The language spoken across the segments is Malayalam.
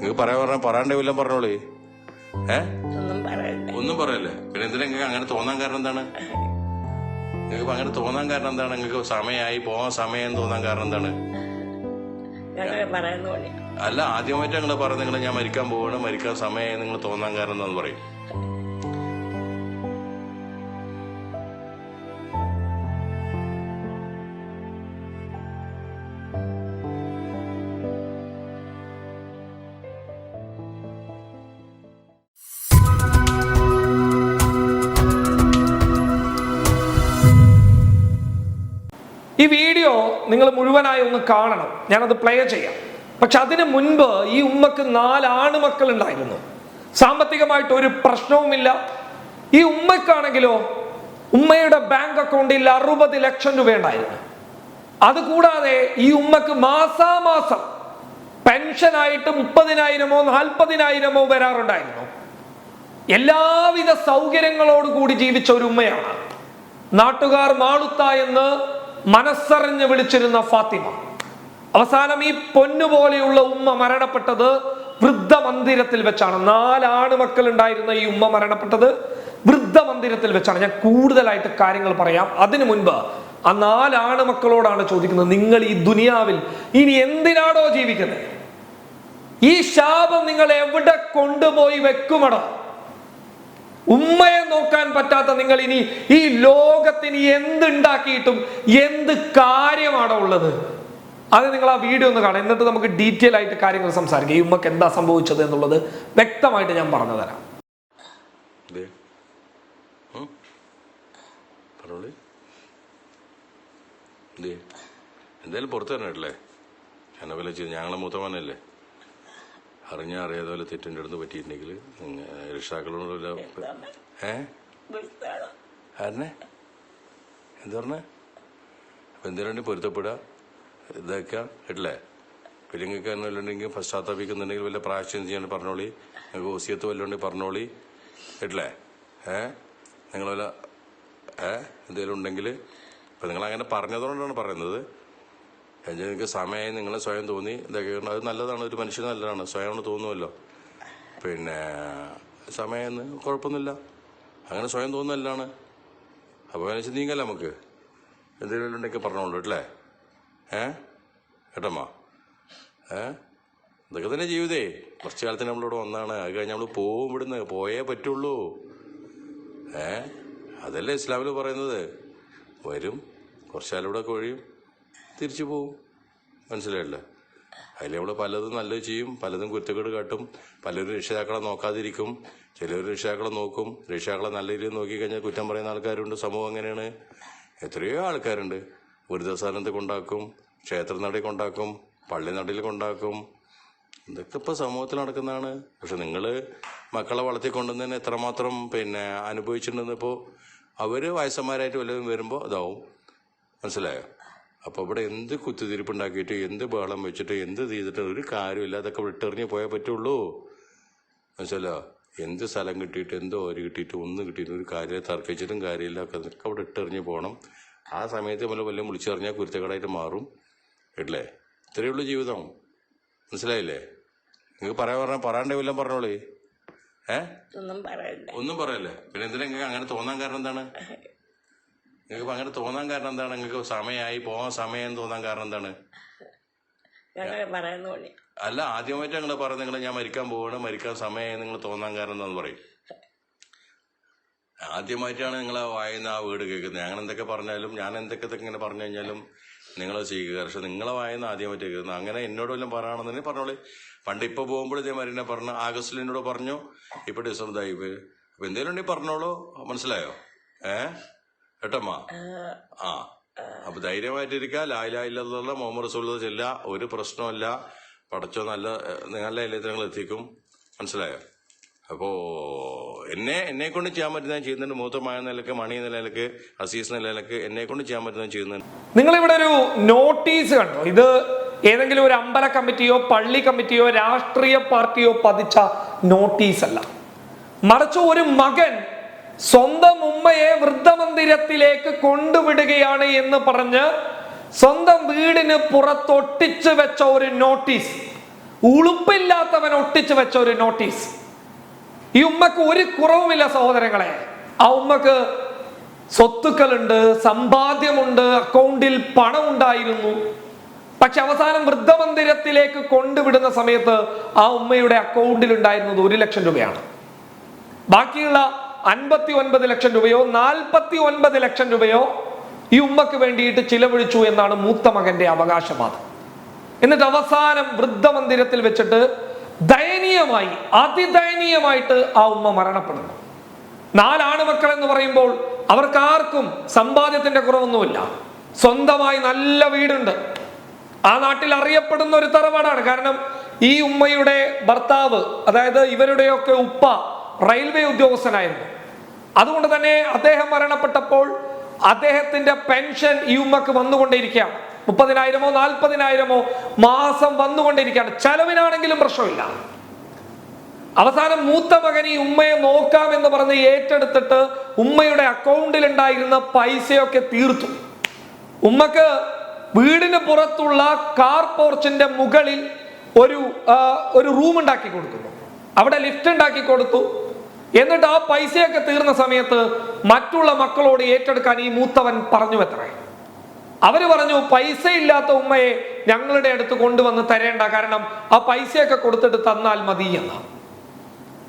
നിങ്ങൾക്ക് പറയാൻ പറഞ്ഞ പറയാണ്ടേ വല്ലതും പറഞ്ഞോളേ. ഏ? ഒന്നും പറയല്ലേ. പിന്നെ എന്തിനാ നിങ്ങൾക്ക് അങ്ങനെ തോന്നാൻ കാരണം എന്താണ്? നിങ്ങൾക്ക് അങ്ങനെ തോന്നാൻ കാരണം എന്താണ്? നിങ്ങൾക്ക് സമയമായി പോകാൻ സമയം തോന്നാൻ കാരണം എന്താണ്? അല്ല ആദ്യമായിട്ട് നിങ്ങൾ പറഞ്ഞ നിങ്ങൾ ഞാൻ മരിക്കാൻ പോവാണ് മരിക്കാൻ സമയമായി നിങ്ങൾ തോന്നാൻ കാരണം എന്താന്ന് പറയും. വീഡിയോ നിങ്ങൾ മുഴുവനായി ഒന്ന് കാണണം. ഞാനത് പ്ലേ ചെയ്യാം. പക്ഷെ അതിനു മുൻപ് ഈ ഉമ്മക്ക് നാല് ആണുമക്കൾ ഉണ്ടായിരുന്നു സാമ്പത്തികമായിട്ട് ഒരു പ്രശ്നവുമില്ല. ഈ ഉമ്മക്കാണെങ്കിലോ ഉമ്മയുടെ ബാങ്ക് അക്കൗണ്ടിൽ അറുപത് ലക്ഷം രൂപ ഉണ്ടായിരുന്നു അതുകൂടാതെ ഈ ഉമ്മക്ക് മാസാമാസം പെൻഷനായിട്ട് മുപ്പതിനായിരമോ നാൽപ്പതിനായിരമോ വരാറുണ്ടായിരുന്നു. എല്ലാവിധ സൗകര്യങ്ങളോടുകൂടി ജീവിച്ച ഒരു ഉമ്മയാണ്. നാട്ടുകാർ മാളുത്ത എന്ന് മനസ്സറിഞ്ഞ് വിളിച്ചിരുന്ന ഫാത്തിമ. അവസാനം ഈ പൊന്നുപോലെയുള്ള ഉമ്മ മരണപ്പെട്ടത് വൃദ്ധ മന്ദിരത്തിൽ വെച്ചാണ്. നാലാണ് മക്കൾ ഉണ്ടായിരുന്ന ഈ ഉമ്മ മരണപ്പെട്ടത് വൃദ്ധ മന്ദിരത്തിൽ വെച്ചാണ്. ഞാൻ കൂടുതലായിട്ട് കാര്യങ്ങൾ പറയാം. അതിനു മുൻപ് ആ നാലാണ് മക്കളോടാണ് ചോദിക്കുന്നത് നിങ്ങൾ ഈ ദുനിയാവിൽ ഇനി എന്തിനാണോ ജീവിക്കുന്നത് ഈ ശാപം നിങ്ങൾ എവിടെ കൊണ്ടുപോയി വെക്കുമടോ? ഉമ്മയെ നോക്കാൻ പറ്റാത്ത നിങ്ങൾ ഇനി ഈ ലോകത്തിന് എന്തുണ്ടാക്കിയിട്ടും എന്ത് കാര്യമാണോ ഉള്ളത്? അത് നിങ്ങൾ ആ വീഡിയോ ഒന്ന് കാണാം എന്നിട്ട് നമുക്ക് ഡീറ്റെയിൽ ആയിട്ട് കാര്യങ്ങൾ സംസാരിക്കാം. ഈ ഉമ്മക്ക് എന്താ സംഭവിച്ചത് എന്നുള്ളത് വ്യക്തമായിട്ട് ഞാൻ പറഞ്ഞു തരാം. എന്തായാലും പുറത്തു തരണല്ലേ ഞങ്ങളെ മൂത്തമാനല്ലേ അറിഞ്ഞ അറിയാതെ പോലെ തെറ്റിന്റെ അടുത്ത് പറ്റിയിട്ടുണ്ടെങ്കിൽ രക്ഷാക്കളോട് വല്ല ഏ? ആരനെ എന്ത് പറഞ്ഞേ? അപ്പൊ എന്തിനാണ്ട് പൊരുത്തപ്പെടുക? ഇതാക്കുക കേട്ടില്ലേ? പിന്നെ നിങ്ങൾക്ക് പശ്ചാത്തലപ്പിക്കുന്നുണ്ടെങ്കിൽ പശ്ചാത്താപിക്കുന്നുണ്ടെങ്കിൽ വല്ല പ്രാവശ്യം ചെയ്യാൻ പറഞ്ഞോളി. നിങ്ങൾക്ക് ഓസിയത്ത് വല്ല ഉണ്ടെങ്കിൽ പറഞ്ഞോളി. കേട്ടില്ലേ? ഏ? നിങ്ങൾ വല്ല ഏ? എന്തെങ്കിലും ഉണ്ടെങ്കിൽ ഇപ്പൊ നിങ്ങൾ അങ്ങനെ പറഞ്ഞതുകൊണ്ടാണ് പറയുന്നത്. നിങ്ങൾക്ക് സമയമായി നിങ്ങളെ സ്വയം തോന്നി ഇതൊക്കെ അത് നല്ലതാണ് ഒരു മനുഷ്യന് നല്ലതാണ്. സ്വയം തോന്നുമല്ലോ പിന്നെ സമയം കുഴപ്പമൊന്നുമില്ല. അങ്ങനെ സ്വയം തോന്നുന്നല്ലാണ് അപ്പോൾ അതിനെ നീങ്ങല്ല നമുക്ക്? എന്തെങ്കിലും ഉണ്ടെങ്കിൽ പറഞ്ഞോളൂ അല്ലേ? ഏ? കേട്ടമ്മ? ഏ? ഇതൊക്കെ തന്നെ ജീവിതേ. കുറച്ച് കാലത്തിന് നമ്മളിവിടെ വന്നാണ്. അത് കഴിഞ്ഞ് നമ്മൾ പോവും ഇവിടുന്ന്. പോയേ പറ്റുള്ളൂ. ഏ? അതല്ലേ ഇസ്ലാമിൽ പറയുന്നത്. വരും. കുറച്ച് കാലം ഇവിടെ കഴിയും തിരിച്ചു പോവും. മനസ്സിലായില്ലേ? അതിൽ നമ്മൾ പലതും നല്ലത് ചെയ്യും പലതും കുറ്റക്കേട് കാട്ടും പലരും രക്ഷിതാക്കളെ നോക്കാതിരിക്കും ചിലർ രക്ഷിതാക്കളെ നോക്കും രക്ഷിതാക്കളെ നല്ല രീതിയിൽ നോക്കിക്കഴിഞ്ഞാൽ കുറ്റം പറയുന്ന ആൾക്കാരുണ്ട് സമൂഹം അങ്ങനെയാണ് എത്രയോ ആൾക്കാരുണ്ട്. വൃദ്ധസ്ഥാനത്ത് കൊണ്ടാക്കും ക്ഷേത്ര നടയിൽ കൊണ്ടാക്കും പള്ളി നടയിൽ കൊണ്ടാക്കും. ഇതൊക്കെ ഇപ്പോൾ സമൂഹത്തിൽ നടക്കുന്നതാണ്. പക്ഷെ നിങ്ങൾ മക്കളെ വളർത്തിക്കൊണ്ടുവന്നതിന് എത്രമാത്രം പിന്നെ അനുഭവിച്ചിട്ടുണ്ടെന്ന് ഇപ്പോൾ അവർ വയസ്സന്മാരായിട്ട് വല്ലതും വരുമ്പോൾ ഇതാവും. മനസ്സിലായോ? അപ്പോൾ ഇവിടെ എന്ത് കുത്തിതിരിപ്പുണ്ടാക്കിയിട്ട് എന്ത് ബഹളം വെച്ചിട്ട് എന്ത് ചെയ്തിട്ട് ഒരു കാര്യമില്ല. അതൊക്കെ വിട്ടെറിഞ്ഞ് പോയാൽ പറ്റുള്ളൂ. മനസ്സിലോ എന്ത് സ്ഥലം കിട്ടിയിട്ട് എന്തോ ഓര് കിട്ടിയിട്ട് ഒന്നും കിട്ടിയിട്ട് ഒരു കാര്യം തർക്കിച്ചിട്ടും കാര്യമില്ല. അതൊക്കെ അവിടെ ഇട്ടെറിഞ്ഞ് പോകണം. ആ സമയത്ത് നമ്മൾ വല്ലതും വിളിച്ചറിഞ്ഞാൽ കുരുത്തക്കടായിട്ട് മാറും. കേട്ടില്ലേ? ഇത്രയേ ഉള്ളൂ ജീവിതം. മനസ്സിലായില്ലേ? നിങ്ങൾക്ക് പറയാൻ പറഞ്ഞാൽ പറയാണ്ടേ വല്ലതും പറഞ്ഞോളേ. ഏ? ഒന്നും പറയല്ലേ? പിന്നെ എന്തിനാ അങ്ങനെ തോന്നാൻ കാരണം എന്താണ്? നിങ്ങൾക്ക് അങ്ങനെ തോന്നാൻ കാരണം എന്താണ്? നിങ്ങൾക്ക് സമയമായി പോകാൻ സമയം തോന്നാൻ കാരണം എന്താണ്? അല്ല ആദ്യമായിട്ട് നിങ്ങൾ പറഞ്ഞു നിങ്ങൾ ഞാൻ മരിക്കാൻ പോവാണ് മരിക്കാൻ സമയമായി നിങ്ങൾ തോന്നാൻ കാരണം എന്താന്ന് പറയും. ആദ്യമായിട്ടാണ് നിങ്ങൾ ആ വായന ആ വീട് കേൾക്കുന്നത്. ഞാൻ എന്തൊക്കെ പറഞ്ഞാലും ഞാൻ എന്തൊക്കെ ഇങ്ങനെ പറഞ്ഞു കഴിഞ്ഞാലും നിങ്ങൾ ചെയ്യുക. പക്ഷെ നിങ്ങളെ വായന ആദ്യമായിട്ട് കേൾക്കുന്നത്. അങ്ങനെ എന്നോട് വല്ലതും പറയുകയാണെന്നുണ്ടെങ്കിൽ പറഞ്ഞോളൂ. പണ്ട് ഇപ്പൊ പോകുമ്പോൾ ഇതേമാതിരി എന്നെ പറഞ്ഞു ആഗസ്റ്റിൽ എന്നോട് പറഞ്ഞു. ഇപ്പൊ ഡിസംബർ ആയി അപ്പൊ എന്തേലും ഉണ്ടെങ്കിൽ പറഞ്ഞോളൂ. മനസ്സിലായോ? ഏ? കേട്ടമ്മ? ആ. അപ്പൊ ധൈര്യമായിട്ടിരിക്കുക. ലായിലായില്ല മുഹമ്മദ് റസൂൽ ചെല്ല. ഒരു പ്രശ്നമല്ല പടച്ചോ നല്ല നല്ല എല്ലാത്തിനും എത്തിക്കും. മനസ്സിലായോ? അപ്പോ എന്നെ എന്നെ കൊണ്ട് ചെയ്യാൻ പറ്റുന്ന ചെയ്യുന്നുണ്ട്. മൂത്തമായ നിലയ്ക്ക് മണി നിലയ്ക്ക് അസീസ് നിലയ്ക്ക് എന്നെ കൊണ്ട് ചെയ്യാൻ പറ്റുന്ന ചെയ്യുന്നുണ്ട്. നിങ്ങൾ ഇവിടെ ഒരു നോട്ടീസ് കണ്ടോ? ഇത് ഏതെങ്കിലും ഒരു അമ്പല കമ്മിറ്റിയോ പള്ളി കമ്മിറ്റിയോ രാഷ്ട്രീയ പാർട്ടിയോ പതിച്ച നോട്ടീസ് അല്ല മറിച്ച് ഒരു മകൻ സ്വന്തം ഉമ്മയെ വൃദ്ധമന്ദിരത്തിലേക്ക് കൊണ്ടുവിടുകയാണ് എന്ന് പറഞ്ഞ് സ്വന്തം വീടിന് പുറത്തൊട്ടിച്ചു വെച്ച ഒരു നോട്ടീസ്. ഉളുപ്പില്ലാത്തവൻ ഒട്ടിച്ചു വെച്ച ഒരു നോട്ടീസ്. ഈ ഉമ്മക്ക് ഒരു കുറവുമില്ല സഹോദരങ്ങളെ. ആ ഉമ്മക്ക് സ്വത്തുക്കളുണ്ട് സമ്പാദ്യമുണ്ട് അക്കൗണ്ടിൽ പണം ഉണ്ടായിരുന്നു പക്ഷെ അവസാനം വൃദ്ധമന്ദിരത്തിലേക്ക് കൊണ്ടുവിടുന്ന സമയത്ത് ആ ഉമ്മയുടെ അക്കൗണ്ടിൽ ഉണ്ടായിരുന്നത് ഒരു ലക്ഷം രൂപയാണ്. ബാക്കിയുള്ള അൻപത്തി ഒൻപത് ലക്ഷം രൂപയോ നാൽപ്പത്തി ഒൻപത് ലക്ഷം രൂപയോ ഈ ഉമ്മക്ക് വേണ്ടിയിട്ട് ചിലവഴിച്ചു എന്നാണ് മൂത്ത മകന്റെ അവകാശവാദം. എന്നിട്ട് അവസാനം വൃദ്ധമന്ദിരത്തിൽ വെച്ചിട്ട് ദയനീയമായി അതിദയനീയമായിട്ട് ആ ഉമ്മ മരണപ്പെടുന്നു. നാലാണ് മക്കൾ എന്ന് പറയുമ്പോൾ അവർക്കാർക്കും സമ്പാദ്യത്തിന്റെ കുറവൊന്നുമില്ല. സ്വന്തമായി നല്ല വീടുണ്ട്. ആ നാട്ടിൽ അറിയപ്പെടുന്ന ഒരു തറവാടാണ്. കാരണം ഈ ഉമ്മയുടെ ഭർത്താവ് അതായത് ഇവരുടെയൊക്കെ ഉപ്പ റെയിൽവേ ഉദ്യോഗസ്ഥനായിരുന്നു. അതുകൊണ്ട് തന്നെ അദ്ദേഹം മരണപ്പെട്ടപ്പോൾ അദ്ദേഹത്തിന്റെ പെൻഷൻ ഈ ഉമ്മക്ക് വന്നുകൊണ്ടേയിരിക്കുകയാണ്. മുപ്പതിനായിരമോ നാൽപ്പതിനായിരമോ മാസം വന്നുകൊണ്ടിരിക്കുകയാണ് ചെലവിനാണെങ്കിലും പ്രശ്നമില്ല. അവസാനം മൂത്ത മകൻ ഈ ഉമ്മയെ നോക്കാം എന്ന് പറഞ്ഞ് ഏറ്റെടുത്തിട്ട് ഉമ്മയുടെ അക്കൗണ്ടിൽ ഉണ്ടായിരുന്ന പൈസയൊക്കെ തീർത്തു. ഉമ്മക്ക് വീടിന് പുറത്തുള്ള കാർ പോർച്ചിന്റെ മുകളിൽ ഒരു ഒരു റൂം ഉണ്ടാക്കി കൊടുക്കുന്നു. അവിടെ ലിഫ്റ്റ് ഉണ്ടാക്കി കൊടുത്തു. എന്നിട്ട് ആ പൈസയൊക്കെ തീർന്ന സമയത്ത് മറ്റുള്ള മക്കളോട് ഏറ്റെടുക്കാൻ ഈ മൂത്തവൻ പറഞ്ഞു എത്രേ? അവർ പറഞ്ഞു പൈസ ഇല്ലാത്ത ഉമ്മയെ ഞങ്ങളുടെ അടുത്ത് കൊണ്ടുവന്ന് തരേണ്ട. കാരണം ആ പൈസയൊക്കെ കൊടുത്തിട്ട് തന്നാൽ മതി എന്ന്.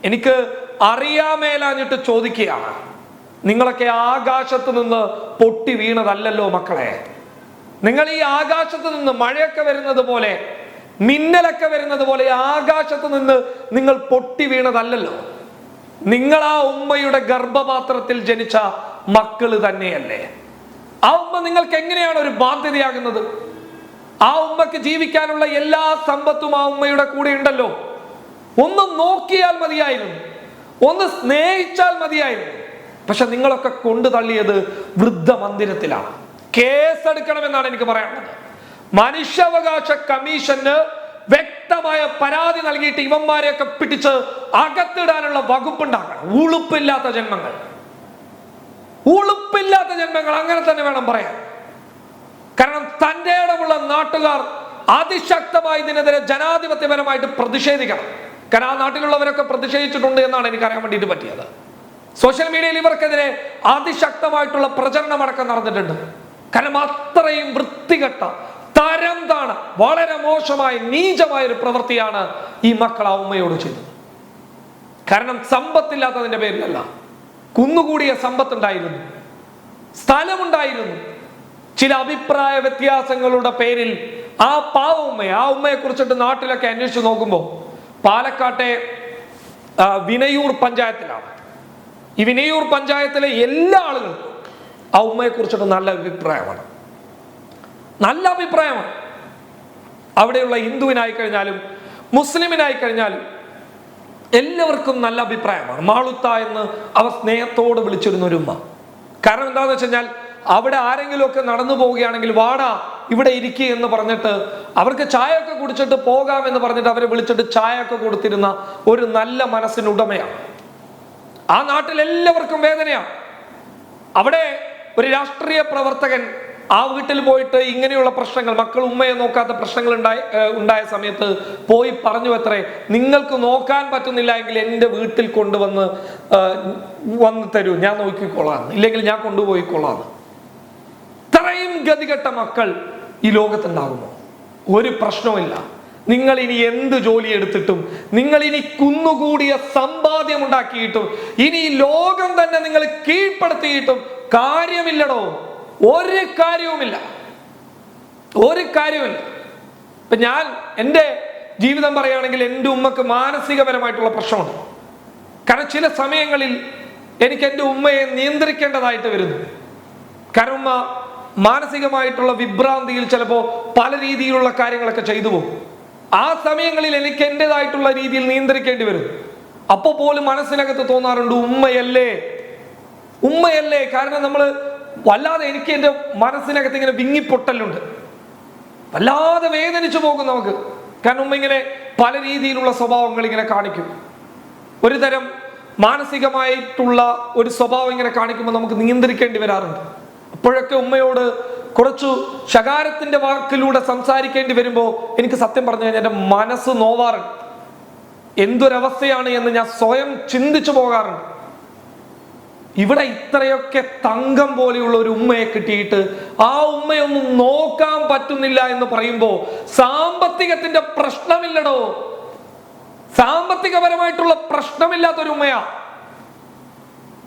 എനിക്ക് അറിയാമേലാഞ്ഞിട്ട് ചോദിക്കുകയാണ്. നിങ്ങളൊക്കെ ആകാശത്ത് നിന്ന് പൊട്ടി വീണതല്ലല്ലോ മക്കളെ. നിങ്ങൾ ഈ ആകാശത്ത് നിന്ന് മഴയൊക്കെ വരുന്നത് പോലെ മിന്നലൊക്കെ വരുന്നത് പോലെ ആകാശത്ത് നിന്ന് നിങ്ങൾ പൊട്ടി വീണതല്ലല്ലോ. നിങ്ങൾ ആ ഉമ്മയുടെ ഗർഭപാത്രത്തിൽ ജനിച്ച മക്കൾ തന്നെയല്ലേ? ആ ഉമ്മ നിങ്ങൾക്ക് എങ്ങനെയാണ് ഒരു ബാധ്യതയാകുന്നത്? ആ ഉമ്മക്ക് ജീവിക്കാനുള്ള എല്ലാ സമ്പത്തും ആ ഉമ്മയുടെ കൂടെ ഉണ്ടല്ലോ. ഒന്ന് നോക്കിയാൽ മതിയായിരുന്നു. ഒന്ന് സ്നേഹിച്ചാൽ മതിയായിരുന്നു. പക്ഷെ നിങ്ങളൊക്കെ കൊണ്ടു തള്ളിയത് വൃദ്ധ മന്ദിരത്തിലാണ് കേസെടുക്കണമെന്നാണ് എനിക്ക് പറയാനുള്ളത്. മനുഷ്യാവകാശ കമ്മീഷന് വ്യക്തമായ പരാതി നൽകിയിട്ട് ഇവന്മാരെയൊക്കെ പിടിച്ച് അകത്തിടാനുള്ള വകുപ്പുണ്ടാക്കണം ഉളുപ്പില്ലാത്ത ജന്മങ്ങൾ. ഉളുപ്പില്ലാത്ത ജന്മങ്ങൾ അങ്ങനെ തന്നെ വേണം പറയാൻ. കാരണം തന്റെ ഇടമുള്ള നാട്ടുകാർ അതിശക്തമായി ഇതിനെതിരെ ജനാധിപത്യപരമായിട്ട് പ്രതിഷേധിക്കണം. കാരണം ആ നാട്ടിലുള്ളവരൊക്കെ പ്രതിഷേധിച്ചിട്ടുണ്ട് എന്നാണ് എനിക്ക് അറിയാൻ വേണ്ടിയിട്ട് പറ്റിയത്. സോഷ്യൽ മീഡിയയിൽ ഇവർക്കെതിരെ അതിശക്തമായിട്ടുള്ള പ്രചരണം അടക്കം നടന്നിട്ടുണ്ട്. കാരണം അത്രയും വൃത്തികെട്ട തരം താണ് വളരെ മോശമായ നീചമായ ഒരു പ്രവൃത്തിയാണ് ഈ മക്കൾ ആ ഉമ്മയോട് ചെയ്തത്. കാരണം സമ്പത്തില്ലാത്തതിന്റെ പേരിലല്ല. കുന്നുകൂടിയ സമ്പത്ത് ഉണ്ടായിരുന്നു സ്ഥലമുണ്ടായിരുന്നു. ചില അഭിപ്രായ വ്യത്യാസങ്ങളുടെ പേരിൽ ആ പാവ ഉമ്മയെ ആ ഉമ്മയെ കുറിച്ചിട്ട് നാട്ടിലൊക്കെ അന്വേഷിച്ചു നോക്കുമ്പോൾ പാലക്കാട്ടെ വിനയൂർ പഞ്ചായത്തിലാണ്. ഈ വിനയൂർ പഞ്ചായത്തിലെ എല്ലാ ആളുകൾക്കും ആ ഉമ്മയെ കുറിച്ചിട്ട് നല്ല അഭിപ്രായമാണ്. നല്ല അഭിപ്രായമാണ്. അവിടെയുള്ള ഹിന്ദുവിനായി കഴിഞ്ഞാലും മുസ്ലിമിനായി കഴിഞ്ഞാലും എല്ലാവർക്കും നല്ല അഭിപ്രായമാണ്. മാളുത്ത എന്ന് അവർ സ്നേഹത്തോട് വിളിച്ചിരുന്ന ഒരു ഉമ്മ. കാരണം എന്താണെന്ന് വെച്ച് കഴിഞ്ഞാൽ അവിടെ ആരെങ്കിലുമൊക്കെ നടന്നു പോവുകയാണെങ്കിൽ വാടാ ഇവിടെ ഇരിക്കുക എന്ന് പറഞ്ഞിട്ട് അവർക്ക് ചായ ഒക്കെ കുടിച്ചിട്ട് പോകാം എന്ന് പറഞ്ഞിട്ട് അവരെ വിളിച്ചിട്ട് ചായ ഒക്കെ കൊടുത്തിരുന്ന ഒരു നല്ല മനസ്സിനുടമയാണ് ആ നാട്ടിൽ എല്ലാവർക്കും വേദനയാണ്. അവിടെ ഒരു രാഷ്ട്രീയ പ്രവർത്തകൻ ആ വീട്ടിൽ പോയിട്ട് ഇങ്ങനെയുള്ള പ്രശ്നങ്ങൾ മക്കൾ ഉമ്മയെ നോക്കാത്ത പ്രശ്നങ്ങൾ ഉണ്ടായ ഉണ്ടായ സമയത്ത് പോയി പറഞ്ഞു അത്രേ നിങ്ങൾക്ക് നോക്കാൻ പറ്റുന്നില്ല എങ്കിൽ എന്റെ വീട്ടിൽ കൊണ്ടുവന്ന് വന്ന് തരൂ. ഞാൻ നോക്കിക്കൊള്ളാം ഇല്ലെങ്കിൽ ഞാൻ കൊണ്ടുപോയിക്കൊള്ളാം ഇത്രയും ഗതികെട്ട മക്കൾ ഈ ലോകത്തുണ്ടാകുമോ? ഒരു പ്രശ്നവുമില്ല നിങ്ങൾ ഇനി എന്ത് ജോലി എടുത്തിട്ടും നിങ്ങൾ ഇനി കുന്നുകൂടിയ സമ്പാദ്യം ഉണ്ടാക്കിയിട്ടും ഇനി ലോകം തന്നെ നിങ്ങൾ കീഴ്പ്പെടുത്തിയിട്ടും കാര്യമില്ലടോ. ഒരു കാര്യവുമില്ല. ഒരു കാര്യവുമില്ല. ഇപ്പൊ ഞാൻ എന്റെ ജീവിതം പറയുകയാണെങ്കിൽ എന്റെ ഉമ്മക്ക് മാനസികപരമായിട്ടുള്ള പ്രശ്നമുണ്ട്. കാരണം ചില സമയങ്ങളിൽ എനിക്ക് എന്റെ ഉമ്മയെ നിയന്ത്രിക്കേണ്ടതായിട്ട് വരുന്നു. കാരണം ഉമ്മ മാനസികമായിട്ടുള്ള വിഭ്രാന്തിയിൽ ചിലപ്പോൾ പല രീതിയിലുള്ള കാര്യങ്ങളൊക്കെ ചെയ്തു പോകും. ആ സമയങ്ങളിൽ എനിക്ക് എന്റെതായിട്ടുള്ള രീതിയിൽ നിയന്ത്രിക്കേണ്ടി വരും. അപ്പോൾ പോലും മനസ്സിനകത്ത് തോന്നാറുണ്ട് ഉമ്മയല്ലേ? ഉമ്മയല്ലേ? കാരണം നമ്മൾ വല്ലാതെ എനിക്ക് എന്റെ മനസ്സിനകത്ത് ഇങ്ങനെ വിങ്ങിപ്പൊട്ടലുണ്ട്. വല്ലാതെ വേദനിച്ചു പോകും നമുക്ക്. കാരണം ഉമ്മ ഇങ്ങനെ പല രീതിയിലുള്ള സ്വഭാവങ്ങൾ ഇങ്ങനെ കാണിക്കും. ഒരു തരം മാനസികമായിട്ടുള്ള ഒരു സ്വഭാവം ഇങ്ങനെ കാണിക്കുമ്പോൾ നമുക്ക് നിയന്ത്രിക്കേണ്ടി വരാറുണ്ട്. അപ്പോഴൊക്കെ ഉമ്മയോട് കുറച്ചു ശകാരത്തിന്റെ വാക്കിലൂടെ സംസാരിക്കേണ്ടി വരുമ്പോൾ എനിക്ക് സത്യം പറഞ്ഞു കഴിഞ്ഞാൽ എന്റെ മനസ്സ് നോവാറുണ്ട്. എന്തൊരവസ്ഥയാണ് എന്ന് ഞാൻ സ്വയം ചിന്തിച്ചു പോകാറുണ്ട്. ഇവിടെ ഇത്രയൊക്കെ തങ്കം പോലെയുള്ള ഒരു ഉമ്മയെ കിട്ടിയിട്ട് ആ ഉമ്മയൊന്നും നോക്കാൻ പറ്റുന്നില്ല എന്ന് പറയുമ്പോൾ സാമ്പത്തികത്തിന്റെ പ്രശ്നമില്ലടോ. സാമ്പത്തികപരമായിട്ടുള്ള പ്രശ്നമില്ലാത്തൊരു ഉമ്മയാ.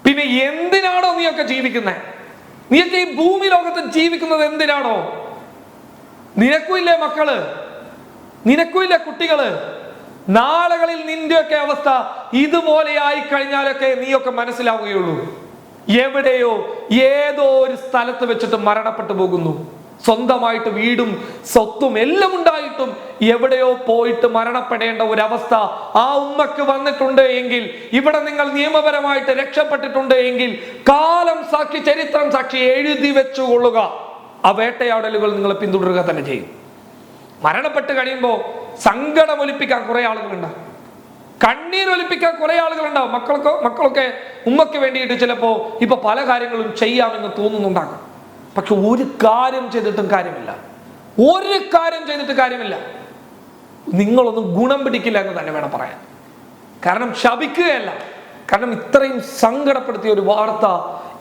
പിന്നെ എന്തിനാണോ നീയൊക്കെ ജീവിക്കുന്നത് നീയൊക്കെ ഈ ഭൂമി ലോകത്ത് ജീവിക്കുന്നത് എന്തിനാണോ നിനക്കുമില്ലേ മക്കൾ? നിനക്കുമില്ലേ കുട്ടികൾ? നാളുകളിൽ നിന്റെയൊക്കെ അവസ്ഥ ഇതുപോലെ ആയി കഴിഞ്ഞാലൊക്കെ നീയൊക്കെ മനസ്സിലാവുകയുള്ളൂ. എവിടെയോ ഏതോ ഒരു സ്ഥലത്ത് വെച്ചിട്ട് മരണപ്പെട്ടു പോകുന്നു. സ്വന്തമായിട്ട് വീടും സ്വത്തും എല്ലാം ഉണ്ടായിട്ടും എവിടെയോ പോയിട്ട് മരണപ്പെടേണ്ട ഒരവസ്ഥ ആ ഉമ്മക്ക് വന്നിട്ടുണ്ട് എങ്കിൽ ഇവിടെ നിങ്ങൾ നിയമപരമായിട്ട് രക്ഷപ്പെട്ടിട്ടുണ്ട് എങ്കിൽ കാലം സാക്ഷി ചരിത്രം സാക്ഷി എഴുതി വെച്ചുകൊള്ളുക. ആ വേട്ടയാടലുകൾ നിങ്ങൾ പിന്തുടരുക തന്നെ ചെയ്യും. മരണപ്പെട്ട് കഴിയുമ്പോൾ സങ്കടം ഒലിപ്പിക്കാൻ കുറെ ആളുകളുണ്ടാവും. കണ്ണീർ ഒലിപ്പിക്കാൻ കുറെ ആളുകളുണ്ടാവും. മക്കൾക്ക് മക്കളൊക്കെ ഉമ്മയ്ക്ക് വേണ്ടിയിട്ട് ചിലപ്പോ ഇപ്പൊ പല കാര്യങ്ങളും ചെയ്യാമെന്ന് തോന്നുന്നുണ്ടാകും. പക്ഷെ ഒരു കാര്യം ചെയ്തിട്ടും കാര്യമില്ല. ഒരു കാര്യം ചെയ്തിട്ട് കാര്യമില്ല. നിങ്ങളൊന്നും ഗുണം പിടിക്കില്ല എന്ന് തന്നെ വേണം പറയാൻ. കാരണം ശപിക്കുകയല്ല. കാരണം ഇത്രയും സങ്കടപ്പെടുത്തിയ ഒരു വാർത്ത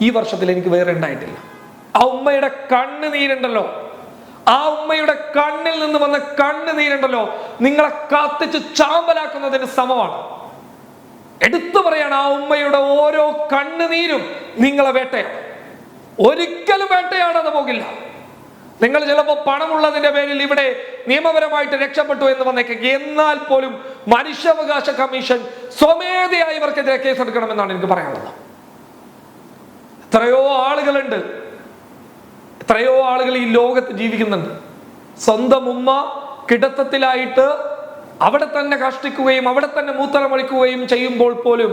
ഈ വർഷത്തിൽ എനിക്ക് വേറെ ഉണ്ടായിട്ടില്ല. ആ ഉമ്മയുടെ കണ്ണുനീരുണ്ടല്ലോ. ആ ഉമ്മയുടെ കണ്ണിൽ നിന്ന് വന്ന കണ്ണുനീരുണ്ടല്ലോ നിങ്ങളെ കാത്തിച്ച് ചാമ്പലാക്കുന്നതിന് സമമാണ്. എടുത്തു പറയാണ് ആ ഉമ്മയുടെ ഓരോ കണ്ണുനീരും നിങ്ങളെ വേട്ടയാണ്. ഒരിക്കലും വേട്ടയാണെന്ന് പോകില്ല. നിങ്ങൾ ചിലപ്പോൾ പണമുള്ളതിന്റെ പേരിൽ ഇവിടെ നിയമപരമായിട്ട് രക്ഷപ്പെട്ടു എന്ന് വന്നേക്കും. എന്നാൽ പോലും മനുഷ്യാവകാശ കമ്മീഷൻ സ്വമേധയായി ഇവർക്കെതിരെ കേസെടുക്കണമെന്നാണ് എനിക്ക് പറയാനുള്ളത്. എത്രയോ ആളുകളുണ്ട് എത്രയോ ആളുകൾ ഈ ലോകത്ത് ജീവിക്കുന്നുണ്ട്. സ്വന്തം ഉമ്മ കിടത്തത്തിലായിട്ട് അവിടെ തന്നെ കഷ്ടിക്കുകയും അവിടെ തന്നെ മൂത്രമൊഴിക്കുകയും ചെയ്യുമ്പോൾ പോലും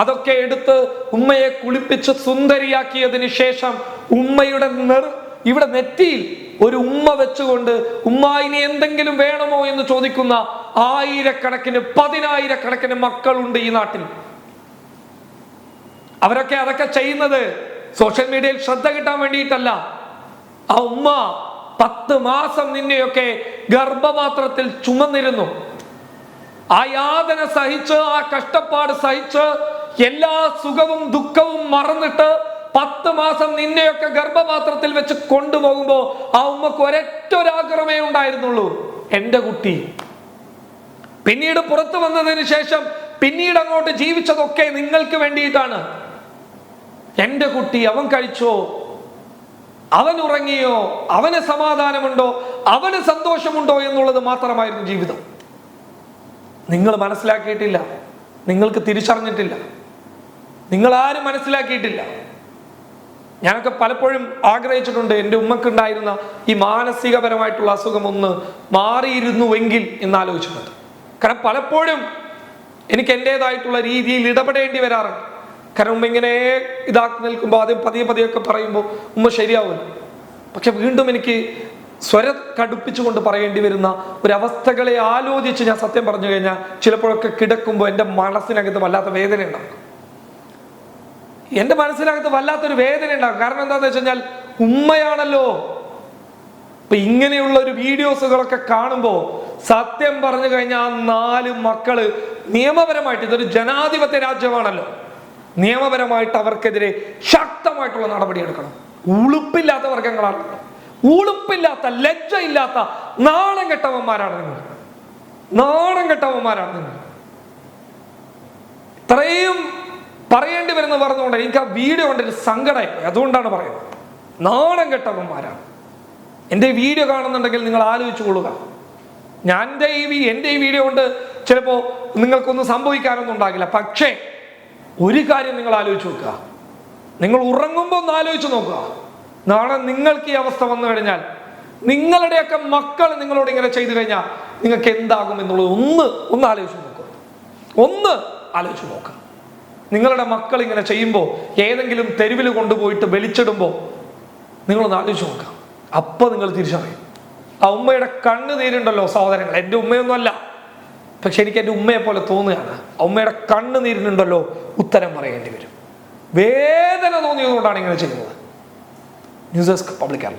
അതൊക്കെ എടുത്ത് ഉമ്മയെ കുളിപ്പിച്ച് സുന്ദരിയാക്കിയതിന് ശേഷം ഉമ്മയുടെ നെർ ഇവിടെ നെറ്റിയിൽ ഒരു ഉമ്മ വെച്ചുകൊണ്ട് ഉമ്മ ഇനി എന്തെങ്കിലും വേണമോ? എന്ന് ചോദിക്കുന്ന ആയിരക്കണക്കിന് പതിനായിരക്കണക്കിന് മക്കളുണ്ട് ഈ നാട്ടിൽ. അവരൊക്കെ അതൊക്കെ ചെയ്യുന്നത് സോഷ്യൽ മീഡിയയിൽ ശ്രദ്ധ കിട്ടാൻ വേണ്ടിയിട്ടല്ല. ആ ഉമ്മ പത്ത് മാസം നിന്നെയൊക്കെ ഗർഭപാത്രത്തിൽ ചുമന്നിരുന്നു. ആ യാതന സഹിച്ച് ആ കഷ്ടപ്പാട് സഹിച്ച് എല്ലാ സുഖവും ദുഃഖവും മറന്നിട്ട് പത്ത് മാസം നിന്നെയൊക്കെ ഗർഭപാത്രത്തിൽ വെച്ച് കൊണ്ടുപോകുമ്പോ ആ ഉമ്മക്ക് ഒരൊറ്റ ഒരാഗ്രഹമേ ഉണ്ടായിരുന്നുള്ളൂ. എന്റെ കുട്ടി. പിന്നീട് പുറത്തു വന്നതിന് ശേഷം പിന്നീട് അങ്ങോട്ട് ജീവിച്ചതൊക്കെ നിങ്ങൾക്ക് വേണ്ടിയിട്ടാണ്. എന്റെ കുട്ടി അവൻ കഴിച്ചോ? അവൻ ഉറങ്ങിയോ? അവന് സമാധാനമുണ്ടോ? അവന് സന്തോഷമുണ്ടോ എന്നുള്ളത് മാത്രമായിരുന്നു ജീവിതം. നിങ്ങൾ മനസ്സിലാക്കിയിട്ടില്ല. നിങ്ങൾക്ക് തിരിച്ചറിഞ്ഞിട്ടില്ല. നിങ്ങൾ ആരും മനസ്സിലാക്കിയിട്ടില്ല. ഞാനൊക്കെ പലപ്പോഴും ആഗ്രഹിച്ചിട്ടുണ്ട് എന്റെ ഉമ്മക്കുണ്ടായിരുന്ന ഈ മാനസികപരമായിട്ടുള്ള അസുഖം ഒന്ന് മാറിയിരുന്നുവെങ്കിൽ എന്ന് ആലോചിച്ചിട്ടുണ്ട് കാരണം പലപ്പോഴും എനിക്ക് എന്റെതായിട്ടുള്ള രീതിയിൽ ഇടപെടേണ്ടി വരാറുണ്ട്. കാരണം ഉമ്മ ഇങ്ങനെ ഇതാക്കി നിൽക്കുമ്പോൾ ആദ്യം പതിയെ പതിയൊക്കെ പറയുമ്പോൾ ഉമ്മ ശരിയാവും. പക്ഷെ വീണ്ടും എനിക്ക് സ്വര കടുപ്പിച്ചുകൊണ്ട് പറയേണ്ടി വരുന്ന ഒരവസ്ഥകളെ ആലോചിച്ച് ഞാൻ സത്യം പറഞ്ഞു കഴിഞ്ഞാൽ ചിലപ്പോഴൊക്കെ കിടക്കുമ്പോൾ എന്റെ മനസ്സിനകത്ത് വല്ലാത്ത വേദന ഉണ്ടാകും. എന്റെ മനസ്സിനകത്ത് വല്ലാത്തൊരു വേദന ഉണ്ടാകും. കാരണം എന്താണെന്ന് വെച്ച് കഴിഞ്ഞാൽ ഉമ്മയാണല്ലോ. ഇപ്പൊ ഇങ്ങനെയുള്ള ഒരു വീഡിയോസുകളൊക്കെ കാണുമ്പോൾ സത്യം പറഞ്ഞു കഴിഞ്ഞാൽ ആ നാല് മക്കൾ നിയമപരമായിട്ട് ഇതൊരു ജനാധിപത്യ രാജ്യമാണല്ലോ. നിയമപരമായിട്ട് അവർക്കെതിരെ ശക്തമായിട്ടുള്ള നടപടി എടുക്കണം. ഉളുപ്പില്ലാത്ത വർഗങ്ങളാണ് ഉളുപ്പില്ലാത്ത ലജ്ജയില്ലാത്ത നാണം കെട്ടവന്മാരാണ് നിങ്ങൾ. നാണം കെട്ടവന്മാരാണ് നിങ്ങൾ. ഇത്രയും പറയേണ്ടി വരുന്ന പറഞ്ഞുകൊണ്ട് എനിക്ക് ആ വീഡിയോ കണ്ടിട്ട് സങ്കടമായി. അതുകൊണ്ടാണ് പറയുന്നത്. നാണം കെട്ടവന്മാരാണ്. എന്റെ വീഡിയോ കാണുന്നുണ്ടെങ്കിൽ നിങ്ങൾ ആലോചിച്ചു കൊള്ളുക. ഞാൻ എന്റെ ഈ എന്റെ ഈ വീഡിയോ കൊണ്ട് ചിലപ്പോൾ നിങ്ങൾക്കൊന്നും സംഭവിക്കാനൊന്നും ഉണ്ടാകില്ല. പക്ഷേ ഒരു കാര്യം നിങ്ങൾ ആലോചിച്ച് നോക്കുക. നിങ്ങൾ ഉറങ്ങുമ്പോൾ ഒന്ന് ആലോചിച്ച് നോക്കുക. നാളെ നിങ്ങൾക്ക് ഈ അവസ്ഥ വന്നു കഴിഞ്ഞാൽ നിങ്ങളുടെയൊക്കെ മക്കൾ നിങ്ങളോട് ഇങ്ങനെ ചെയ്തു കഴിഞ്ഞാൽ നിങ്ങൾക്ക് എന്താകും എന്നുള്ളത് ഒന്ന് ഒന്ന് ആലോചിച്ച് നോക്കുക. ഒന്ന് ആലോചിച്ച് നോക്കുക. നിങ്ങളുടെ മക്കൾ ഇങ്ങനെ ചെയ്യുമ്പോൾ ഏതെങ്കിലും തെരുവിൽ കൊണ്ടുപോയിട്ട് വലിച്ചിടുമ്പോൾ നിങ്ങളൊന്ന് ആലോചിച്ച് നോക്കുക. അപ്പൊ നിങ്ങൾ തിരിച്ചറിയും. ആ ഉമ്മയുടെ കണ്ണ് നീരുണ്ടല്ലോ സഹോദരങ്ങൾ എന്റെ ഉമ്മയൊന്നും അല്ല പക്ഷെ എനിക്ക് എന്റെ ഉമ്മയെ പോലെ തോന്നുകയാണ് ഉമ്മയുടെ കണ്ണ് നീരിനുണ്ടല്ലോ ഉത്തരം പറയേണ്ടി വരും. വേദന തോന്നിയതുകൊണ്ടാണ് ഇങ്ങനെ ചെയ്യുന്നത്. News desk public Kerala.